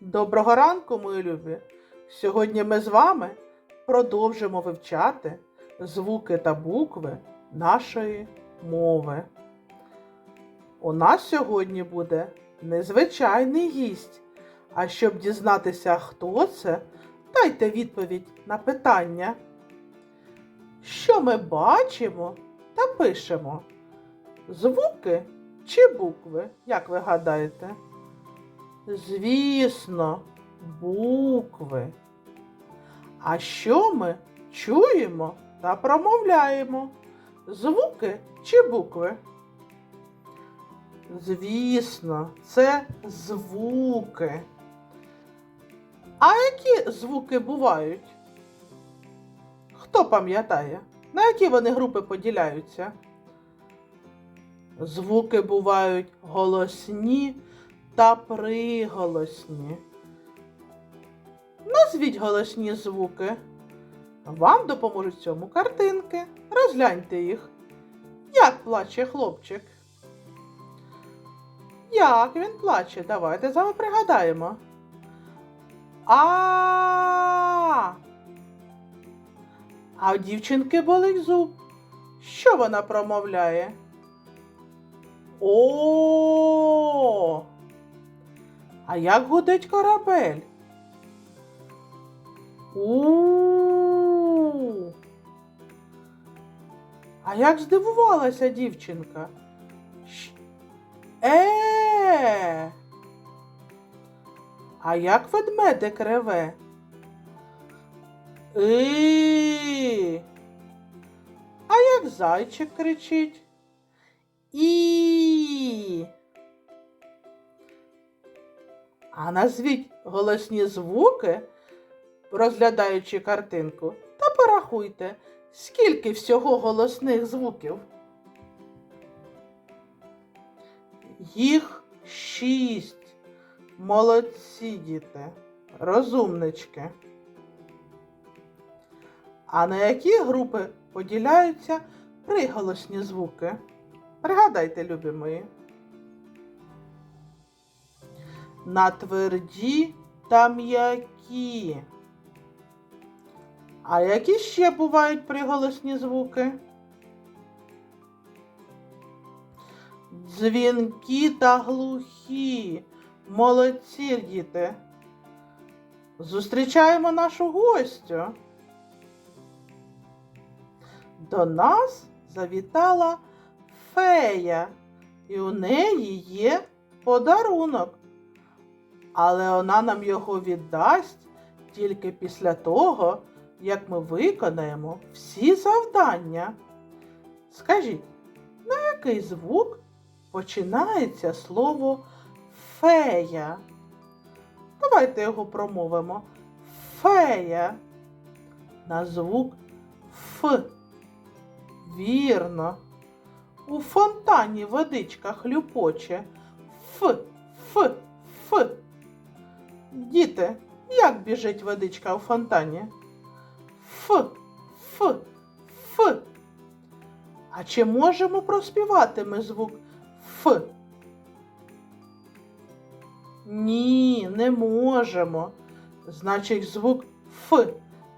Доброго ранку, мої любі! Сьогодні ми з вами продовжимо вивчати звуки та букви нашої мови. У нас сьогодні буде незвичайний гість. А щоб дізнатися, хто це, дайте відповідь на питання. Що ми бачимо та пишемо? Звуки чи букви, як ви гадаєте? Звісно, букви. А що ми чуємо та промовляємо? Звуки чи букви? Звісно, це звуки. А які звуки бувають? Хто пам'ятає? На які вони групи поділяються? Звуки бувають голосні та приголосні. Назвіть голосні звуки. Вам допоможуть цьому картинки. Розгляньте їх. Як плаче хлопчик? Як він плаче? Давайте з вами пригадаємо. А. А у дівчинки болить зуб. Що вона промовляє? О. А як гудить корабель? У. А як здивувалася дівчинка? Е. А як ведмедик реве? И. А як зайчик кричить? І. А назвіть голосні звуки, розглядаючи картинку, та порахуйте, скільки всього голосних звуків. Їх шість. Молодці діти, розумнички. А на які групи поділяються приголосні звуки? Пригадайте, любі мої. На тверді та м'які. А які ще бувають приголосні звуки? Дзвінкі та глухі. Молодці, діти. Зустрічаємо нашу гостю. До нас завітала фея, і у неї є подарунок. Але вона нам його віддасть тільки після того, як ми виконаємо всі завдання. Скажіть, на який звук починається слово фея? Давайте його промовимо. Фея. На звук Ф. Вірно. У фонтані водичка хлюпоче. Ф, Ф, Ф. Діти, як біжить водичка у фонтані? Ф, Ф, Ф. А чи можемо проспівати ми звук Ф? Ні, не можемо. Значить, звук Ф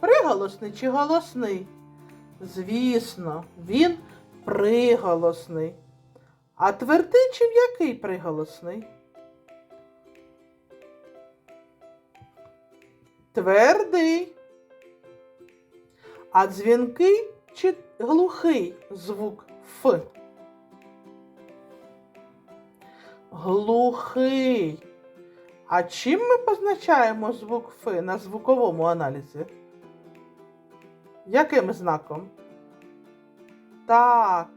приголосний чи голосний? Звісно, він приголосний. А твердий чи м'який приголосний? Твердий. А дзвінкий чи глухий звук Ф? Глухий. А чим ми позначаємо звук Ф на звуковому аналізі? Яким знаком? Так,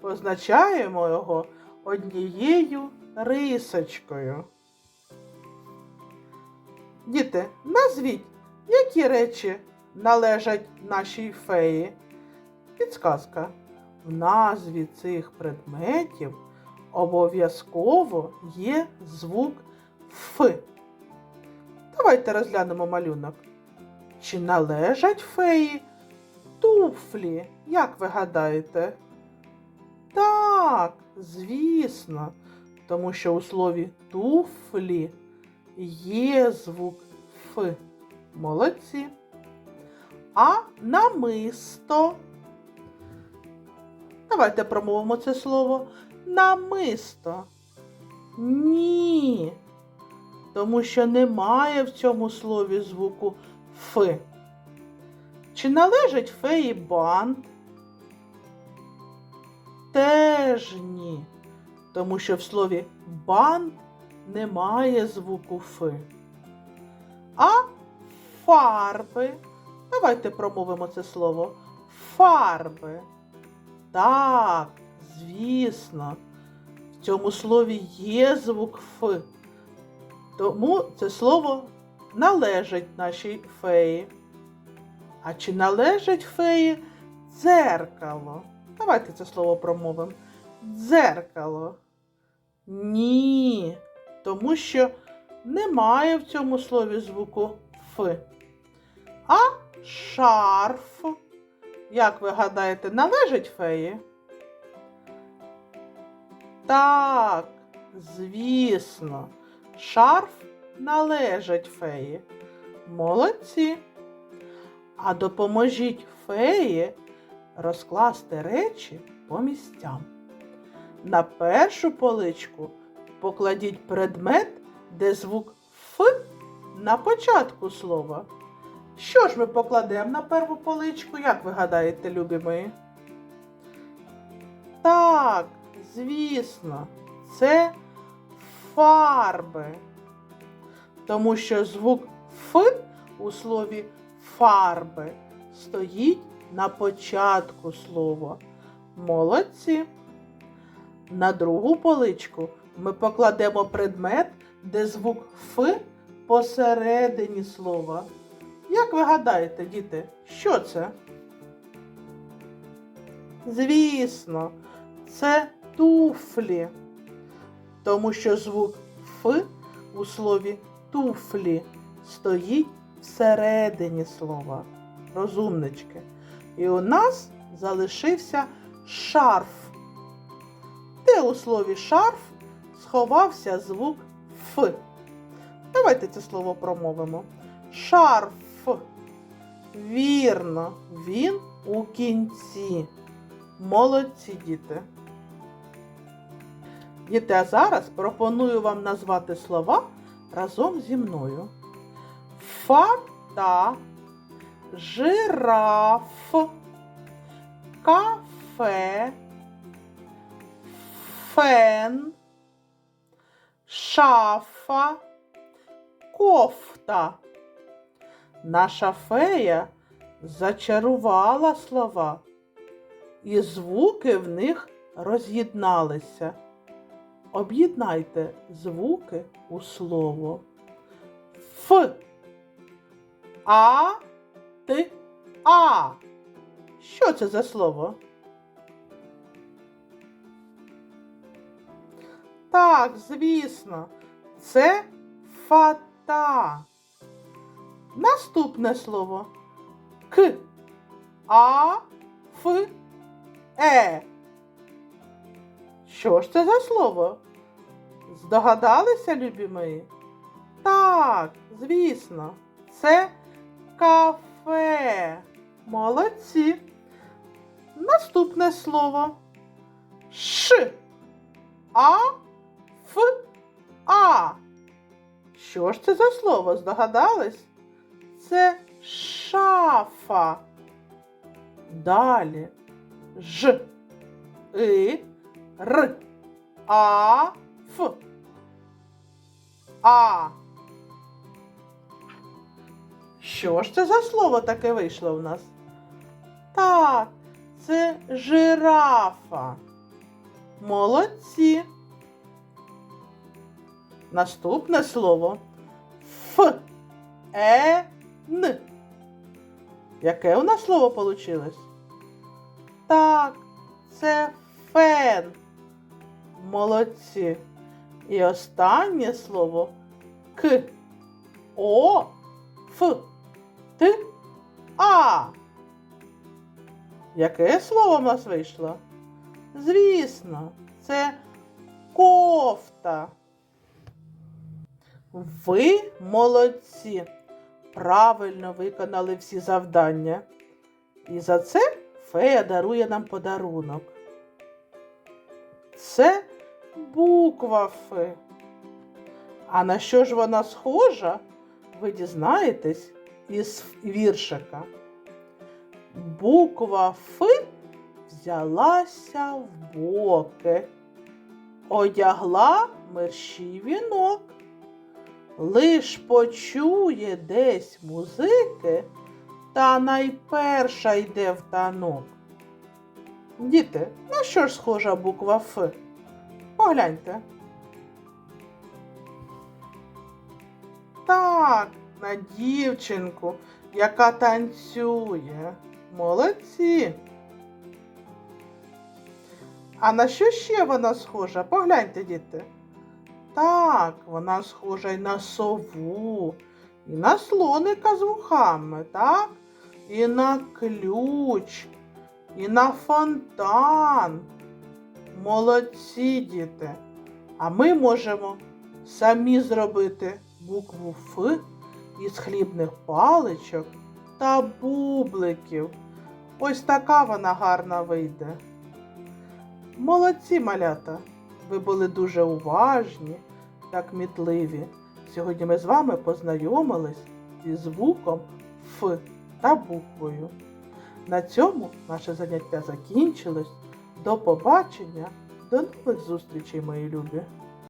позначаємо його однією рисочкою. Діти, назвіть, які речі належать нашій феї? Підсказка. В назві цих предметів обов'язково є звук Ф. Давайте розглянемо малюнок. Чи належать феї туфлі, як ви гадаєте? Так, звісно, тому що у слові туфлі є звук Ф. Молодці. А намисто. Давайте промовимо це слово. Намисто. Ні. Тому що немає в цьому слові звуку Ф. Чи належить феї бант? Теж ні. Тому що в слові бант немає звуку Ф. А фарби. Давайте промовимо це слово. Фарби. Так, звісно. В цьому слові є звук Ф. Тому це слово належить нашій феї. А чи належить феї дзеркало? Давайте це слово промовимо. Дзеркало. Ні. Тому що немає в цьому слові звуку Ф. А шарф. Як ви гадаєте, належить феї? Так, звісно, шарф належить феї. Молодці. А допоможіть феї розкласти речі по місцям. На першу поличку покладіть предмет, де звук Ф на початку слова. Що ж ми покладемо на перву поличку, як ви гадаєте, любі мої? Так, звісно, це фарби. Тому що звук Ф у слові фарби стоїть на початку слова. Молодці. На другу поличку ми покладемо предмет, де звук Ф посередині слова. Як ви гадаєте, діти, що це? Звісно, це туфлі, тому що звук Ф у слові туфлі стоїть всередині слова. Розумнички. І у нас залишився шарф. Де у слові шарф сховався звук Ф. Давайте це слово промовимо. Шарф. Вірно, він у кінці. Молодці діти. Діти, а зараз пропоную вам назвати слова разом зі мною. Фата, жираф, кафе, фен, шафа, кофта. Наша фея зачарувала слова, і звуки в них роз'єдналися. Об'єднайте звуки у слово. Ф. А. Т. А. Що це за слово? Так, звісно, це фата. Наступне слово К. А. Ф. Е. Що ж це за слово? Здогадалися, любі мої? Так, звісно, це кафе. Молодці. Наступне слово Ш. А. Ф. А. Що ж це за слово? Здогадались? Це шафа. Далі Ж. И. Р. А. Ф. А. Що ж це за слово таке вийшло в нас? Так, це жирафа. Молодці. Наступне слово Ф. Е. Н. Яке у нас слово получилось? Так, це фен. Молодці. І останнє слово К. О. Ф. Т. А. Яке слово в нас вийшло? Звісно, це кофта. Ви молодці. Правильно виконали всі завдання. І за це фея дарує нам подарунок. Це буква Ф. А на що ж вона схожа, ви дізнаєтесь із віршика. Буква Ф взялася в боки, одягла мерщій вінок. Лиш почує десь музики, та найперша йде в танок. Діти, на що ж схожа буква Ф? Погляньте. Так, на дівчинку, яка танцює. Молодці. А на що ще вона схожа? Погляньте, діти. Так, вона схожа й на сову, і на слоника з вухами, так? І на ключ, і на фонтан. Молодці, діти. А ми можемо самі зробити букву Ф із хлібних паличок та бубликів. Ось така вона гарна вийде. Молодці, малята! Ви були дуже уважні та кмітливі. Сьогодні ми з вами познайомились зі звуком Ф та буквою. На цьому наше заняття закінчилось. До побачення, до нових зустрічей, мої любі!